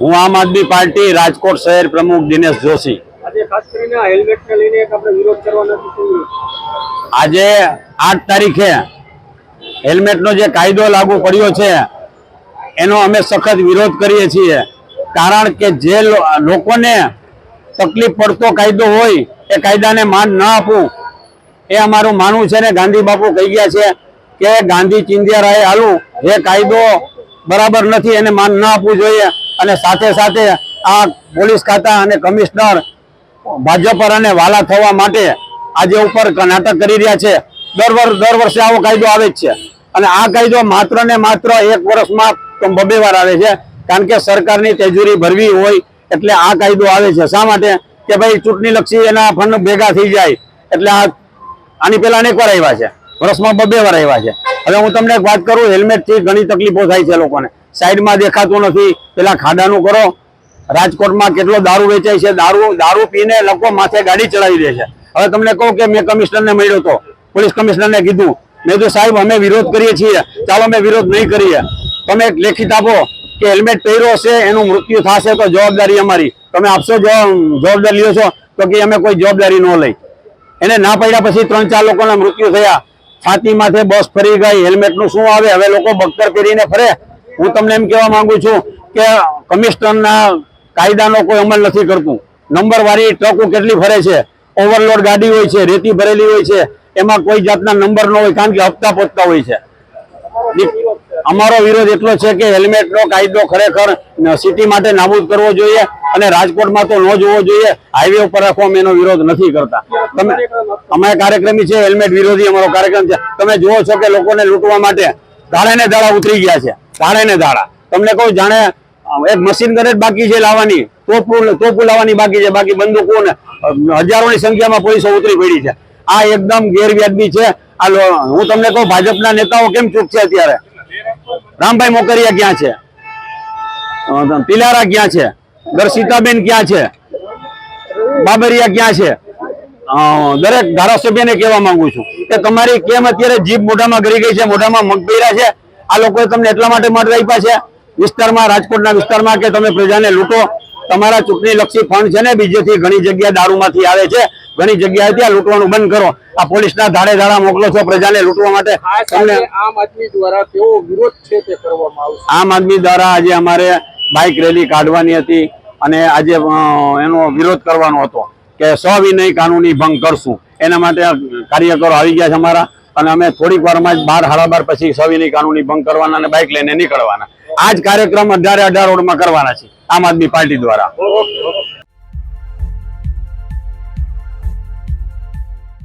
હું આમ આદમી પાર્ટી રાજકોટ શહેર પ્રમુખ દિનેશ જોશી. આજે આઠ તારીખે હેલ્મેટનો જે કાયદો લાગુ પડ્યો છે એનો અમે સખત વિરોધ કરીએ છીએ. કારણ કે જે લોકોને તકલીફ પડતો કાયદો હોય એ કાયદાને માન ન આપવું એ અમારું માનવું છે ને ગાંધી બાપુ કહી ગયા છે કે ગાંધી ચિંધિયા રાય હાલું. જે કાયદો બરાબર નથી એને માન ન આપવું જોઈએ અને સાથે સાથે આ પોલીસ ખાતા અને કમિશનર ભાજપ પર અને વાલા થવા માટે આજે ઉપર નાટક કરી રહ્યા છે. દર વર્ષ દર વર્ષે આવો કાયદો આવે જ છે. અને આ કાયદો માત્ર ને માત્ર એક વર્ષમાં બબે વાર આવે છે. કારણ કે સરકારની તેજુરી ભરવી હોય એટલે આ કાયદો આવે છે. શા માટે? કે ભાઈ ચૂંટણી લક્ષી એના ફંડ ભેગા થઈ જાય. એટલે આ આની પહેલા અનેક વાર આવ્યા છે. વર્ષમાં બબે વાર આવ્યા છે. હવે હું તમને એક વાત કરું, હેલ્મેટથી ઘણી તકલીફો થાય છે લોકોને. સાઈડમાં દેખાતું નથી. પેલા ખાડાનું કરો. રાજકોટમાં કેટલો દારૂ વેચાય છે? દારૂ દારૂ પીને લોકો માથે ગાડી ચડાવી દે છે. હવે તમને કહું કે મેં કમિશનરને મળ્યો હતો પોલીસ કમિશનરને કીધું. મેં તો સાહેબ, અમે વિરોધ કરીએ છીએ. ચાલો, અમે વિરોધ નહીં કરીએ. તમે એક લેખિત આપો કે હેલ્મેટ પહેર્યો હશે, એનું મૃત્યુ થશે, તો જવાબદારી અમારી. તમે આપશો જવા- જવાબદારી લ્યો છો? તો કે અમે કોઈ જવાબદારી ન લઈ. એને ના પડ્યા પછી ત્રણ ચાર લોકોના મૃત્યુ થયા. છાતી માથે બસ ફરી ગઈ હેલ્મેટનું શું આવે? હવે લોકો બક્કર પહેરીને ફરે. હું તમને એમ કહેવા માંગુ છું કે કમિશનરના કાયદાનો કોઈ અમલ નથી કરતું. નંબર વાળી ટ્રકો કેટલી ફરે છે? ઓવરલોડ ગાડી હોય છે, રેતી ભરેલી હોય છે, એમાં કોઈ જાતના નંબર ન હોય, કારણ કે હપ્તા પહોંચતા હોય છે. અમારો વિરોધ એટલો છે કે હેલ્મેટ નો કાયદો ખરેખર સિટી માટે નાબૂદ કરવો જોઈએ. અને રાજકોટમાં તો ન જોવો જોઈએ. હાઈવે ઉપર રાખવા અમે એનો વિરોધ નથી કરતા. તમે અમે કાર્યક્રમી છે, હેલ્મેટ વિરોધી અમારો કાર્યક્રમ છે. તમે જુઓ છો કે લોકોને લૂંટવા માટે ધાડે ને ધાડા ઉતરી ગયા છે. ધાડે ને ધાડા તમને કહું જાણે એક મશીન ગન બાકી છે લાવવાની, તોપુ તોપુ લાવવાની બાકી છે. બાકી બંદૂકો ને હજારોની સંખ્યામાં પોલીસો ઉતરી પડી છે. આ એકદમ ગેરવ્યાજબી છે. આ હું તમને કહું, ભાજપના નેતાઓ કેમ ચૂપ છે અત્યારે? રામભાઈ મોકરિયા ક્યાં છે? પિલારા ક્યાં છે? દર્શિતાબેન ક્યાં છે? બાબરિયા ક્યાં છે? દરેક ધારાસભ્યને કહેવા માંગુ છું કે તમારી કેમ અત્યારે જીભ મોઢામાં ગરી ગઈ છે મોઢામાં મગ પહેર્યા છે? આ લોકોએ તમને એટલા માટે મત આપ્યા છે? વિસ્તારમાં રાજકોટના વિસ્તારમાં કે તમે પ્રજાને લૂંટો? તમારા ચૂંટણી લક્ષી ફંડ છે ને બીજેથી ઘણી જગ્યા દારૂમાંથી આવે છે ઘણી જગ્યાએ ત્યાં લૂંટવાનું બંધ કરો. આ પોલીસના ધાડે ધારા મોકલો છો પ્રજાને લૂંટવા માટે. તમને આમ આદમી દ્વારા કેવો વિરોધ છે તે કરવામાં આવશે. આમ આદમી દ્વારા આજે અમારે બાઇક રેલી કાઢવાની હતી. અને આજે એનો વિરોધ કરવાનો હતો કે સવિનય કાનૂની ભંગ કરશું. એના માટે કાર્યકરો આવી ગયા છે અમારા અને અમે થોડીક વારમાં જ બાર હાડાબાર પછી સવિનય કાનૂની ભંગ કરવાના અને બાઇક લઈને નીકળવાના. આ જ કાર્યક્રમ અઢારે અઢાર રોડમાં કરવાના છે આમ આદમી પાર્ટી દ્વારા.